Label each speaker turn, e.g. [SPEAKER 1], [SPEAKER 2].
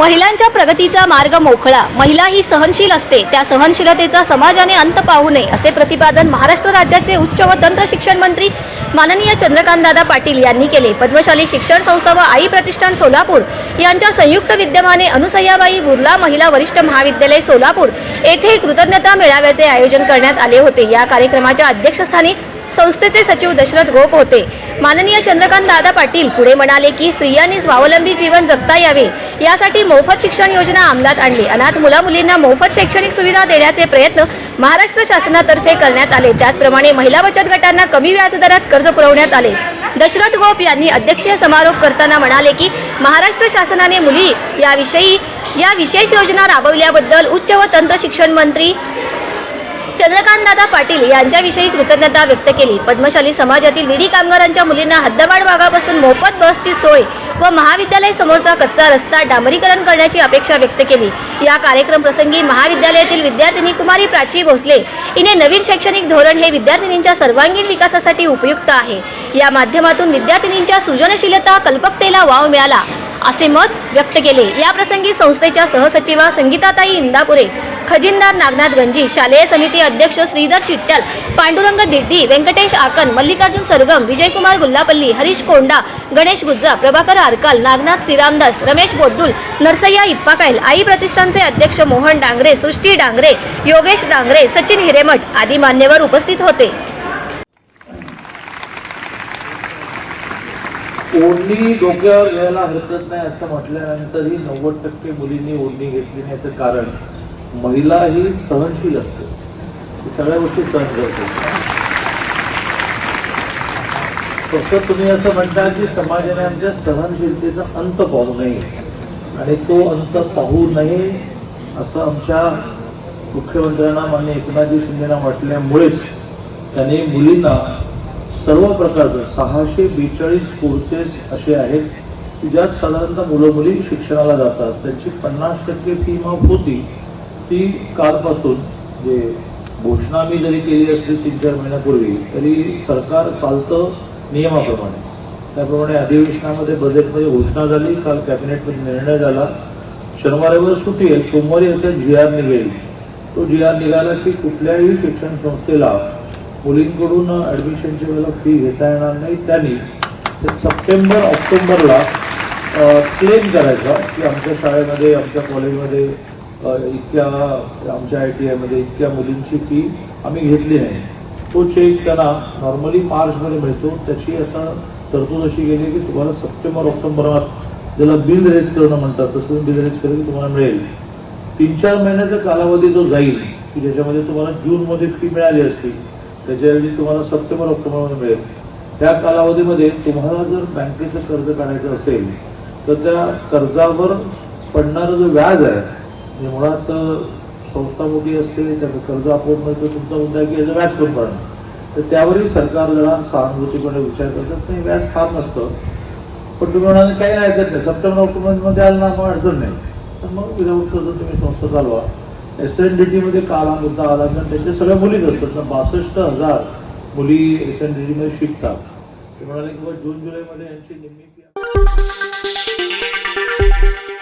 [SPEAKER 1] महिलांच्या प्रगतीचा मार्ग मोकळा. महिला ही सहनशील असते. त्या सहनशीलतेचा समाजाने अंत पाहू नये असे प्रतिपादन महाराष्ट्र राज्याचे उच्च व तंत्र शिक्षण मंत्री माननीय चंद्रकांतदादा पाटील यांनी केले. पद्मशाली शिक्षण संस्था व आई प्रतिष्ठान सोलापूर यांच्या संयुक्त विद्यमाने अनुसय्याबाई बुर्ला महिला वरिष्ठ महाविद्यालय सोलापूर येथे कृतज्ञता मेळाव्याचे आयोजन करण्यात आले होते. या कार्यक्रमाच्या अध्यक्षस्थानी संस्थेचे सचिव दशरथ गोप होते. माननीय चंद्रकांत दादा पाटील पुढे म्हणाले की स्त्रियांनी स्वावलंबी जीवन जगता यावे. यासाठी मोफत शिक्षण योजना अंमलात आणली. अनाथ मुला मुलींना मोफत शैक्षणिक सुविधा देण्याचे प्रयत्न महाराष्ट्र शासनातर्फे करण्यात आले. त्याचप्रमाणे महिला बचत गटांना कमी व्याजदरात कर्ज पुरवण्यात आले. दशरथ गोप यांनी अध्यक्षीय समारोप करताना म्हणाले की महाराष्ट्र शासनाने मुली याविषयी या विशेष योजना राबवल्याबद्दल उच्च व तंत्र शिक्षण मंत्री चंद्रकांतदादा पाटील यांच्याविषयी कृतज्ञता व्यक्त केली. पद्मशाली समाजातील विडी कामगारांच्या मुलींना हद्दवाड भागापासून मोफत बसची सोय व महाविद्यालय समोरचा कच्चा रस्ता डांबरीकरण करण्याची अपेक्षा व्यक्त केली. या कार्यक्रम प्रसंगी महाविद्यालयातील विद्यार्थिनी कुमारी प्राची भोसले हिने नवीन शैक्षणिक धोरण हे विद्यार्थिनींच्या सर्वांगीण विकासासाठी उपयुक्त आहे. या माध्यमातून विद्यार्थिनींच्या सृजनशीलता कल्पकतेला वाव मिळाला. असे मत व्यक्त केले. या प्रसंगी संस्थेच्या सहसचिवा संगीताताई इंदापुरे खजिनदार नागनाथ गंजी शालेय समिती अध्यक्ष श्रीधर चिट्टल पांडुरंग दिड्डी व्यंकटेश आकन मल्लिकार्जुन सरगम विजयकुमार गुल्लापल्ली हरीश कोंडा गणेश गुज्जा प्रभाकर आरकाल नागनाथ श्रीरामदास रमेश बोद्दुल नरसय्या इप्पाकायल आई प्रतिष्ठानचे अध्यक्ष मोहन डांगरे सृष्टी डांगरे योगेश डांगरे सचिन हिरेमठ आदी मान्यवर उपस्थित होते.
[SPEAKER 2] ओढणी डोक्यावर घ्यायला हरकत नाही असं म्हटल्यानंतरही नव्वद टक्के मुलींनी ओढणी घेतली नाही याचं कारण महिला ही सहनशील असते. सगळ्या गोष्टी सहन करते फक्त तुम्ही असं म्हणता की समाजाने आमच्या सहनशीलतेचा अंत पाहू नये आणि तो अंत पाहू नये असं आमच्या मुख्यमंत्र्यांना मान्य एकनाथजी शिंदेना वाटल्यामुळेच त्यांनी मुलींना सर्व प्रकारचं सहाशे बेचाळीस कोर्सेस असे आहेत की ज्यात साधारणतः मुलं मुली शिक्षणाला जातात. त्यांची पन्नास टक्के फी माफ होती. ती कालपासून जे घोषणा मी जरी केली असली तीन चार महिन्यापूर्वी तरी सरकार चालतं नियमाप्रमाणे. त्याप्रमाणे अधिवेशनामध्ये बजेटमध्ये घोषणा झाली काल कॅबिनेटमध्ये निर्णय झाला. शनिवारीवर सुट्टी आहे. सोमवारी याचा जी आर निघेल. तो जी आर निघाला की कुठल्याही शिक्षण संस्थेला मुलींकडून ऍडमिशनच्या वेळेला फी घेता येणार नाही. त्यांनी ते सप्टेंबर ऑक्टोबरला क्लेम करायचा की आमच्या शाळेमध्ये आमच्या कॉलेजमध्ये इतक्या आमच्या आय टी आयमध्ये इतक्या मुलींची फी आम्ही घेतली नाही. तो चेक त्यांना नॉर्मली मार्चमध्ये मिळतो. त्याची आता तरतूद अशी गेली की तुम्हाला सप्टेंबर ऑक्टोबरात ज्याला बिल रेस करणं म्हणतात तसं बिल रेस केलं की तुम्हाला मिळेल. तीन चार महिन्याचा कालावधी जो जाईल की ज्याच्यामध्ये तुम्हाला जूनमध्ये फी मिळाली असती. त्याच्याऐवजी तुम्हाला सप्टेंबर ऑक्टोबरमध्ये मिळेल. त्या कालावधीमध्ये तुम्हाला जर बँकेचं कर्ज काढायचं असेल तर त्या कर्जावर पडणारं जो व्याज आहे म्हणजे मुळात संस्था मोठी असते त्याचं कर्ज आपोआप मिळतं तुमचा मुद्दा की याचं व्याज कमी पडणार. तर त्यावरही सरकार जरा सहानुभूतीपणे विचार करतात नाही व्याज फार नसतं. पण तुम्ही म्हणाले काही नाही ऐकत नाही सप्टेंबर ऑक्टोबरमध्ये आलं ना मग अडचण नाही. तर मग विधावत कर्ज तुम्ही संस्था चालवा. एस एन डी टीमध्ये काल हा मुद्दा आला कारण त्यांच्या सगळ्या मुलीच असतात तर बासष्ट हजार मुली एस एन डी टीमध्ये शिकतात. ते म्हणाले की जून जुलैमध्ये यांची निम्मी